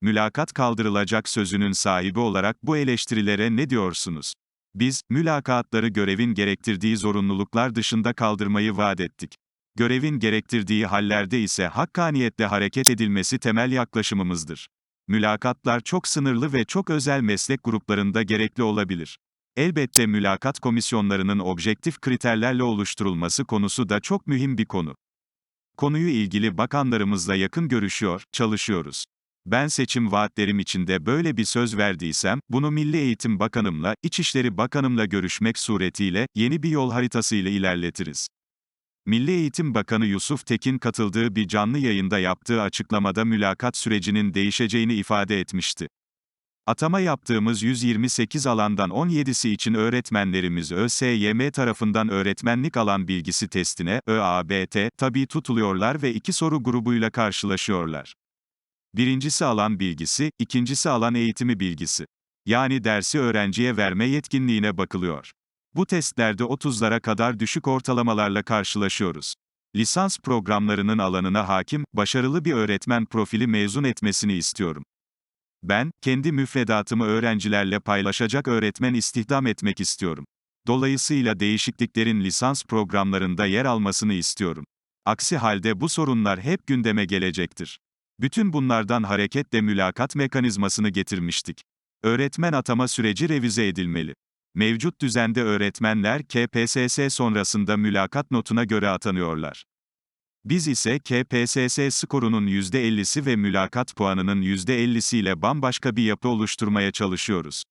mülakat kaldırılacak sözünün sahibi olarak bu eleştirilere ne diyorsunuz? Biz, mülakatları görevin gerektirdiği zorunluluklar dışında kaldırmayı vaat ettik. Görevin gerektirdiği hallerde ise hakkaniyetle hareket edilmesi temel yaklaşımımızdır. Mülakatlar çok sınırlı ve çok özel meslek gruplarında gerekli olabilir. Elbette mülakat komisyonlarının objektif kriterlerle oluşturulması konusu da çok mühim bir konu. Konuyu ilgili bakanlarımızla yakın görüşüyor, çalışıyoruz. Ben seçim vaatlerim içinde böyle bir söz verdiysem, bunu Milli Eğitim Bakanımla, İçişleri Bakanımla görüşmek suretiyle, yeni bir yol haritasıyla ilerletiriz. Milli Eğitim Bakanı Yusuf Tekin katıldığı bir canlı yayında yaptığı açıklamada mülakat sürecinin değişeceğini ifade etmişti. Atama yaptığımız 128 alandan 17'si için öğretmenlerimiz ÖSYM tarafından öğretmenlik alan bilgisi testine, ÖABT, tabi tutuluyorlar ve iki soru grubuyla karşılaşıyorlar. Birincisi alan bilgisi, ikincisi alan eğitimi bilgisi. Yani dersi öğrenciye verme yetkinliğine bakılıyor. Bu testlerde 30'lara kadar düşük ortalamalarla karşılaşıyoruz. Lisans programlarının alanına hakim, başarılı bir öğretmen profili mezun etmesini istiyorum. Ben, kendi müfredatımı öğrencilerle paylaşacak öğretmen istihdam etmek istiyorum. Dolayısıyla değişikliklerin lisans programlarında yer almasını istiyorum. Aksi halde bu sorunlar hep gündeme gelecektir. Bütün bunlardan hareketle mülakat mekanizmasını getirmiştik. Öğretmen atama süreci revize edilmeli. Mevcut düzende öğretmenler KPSS sonrasında mülakat notuna göre atanıyorlar. Biz ise KPSS skorunun %50'si ve mülakat puanının %50'siyle bambaşka bir yapı oluşturmaya çalışıyoruz.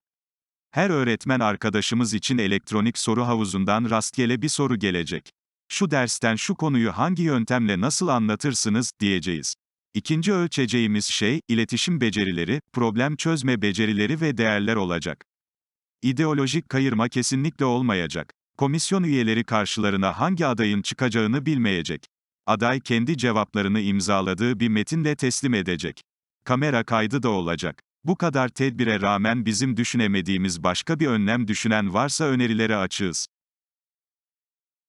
Her öğretmen arkadaşımız için elektronik soru havuzundan rastgele bir soru gelecek. Şu dersten şu konuyu hangi yöntemle nasıl anlatırsınız, diyeceğiz. İkinci ölçeceğimiz şey, iletişim becerileri, problem çözme becerileri ve değerler olacak. İdeolojik kayırma kesinlikle olmayacak. Komisyon üyeleri karşılarına hangi adayın çıkacağını bilmeyecek. Aday kendi cevaplarını imzaladığı bir metinle teslim edecek. Kamera kaydı da olacak. Bu kadar tedbire rağmen bizim düşünemediğimiz başka bir önlem düşünen varsa önerileri açığız.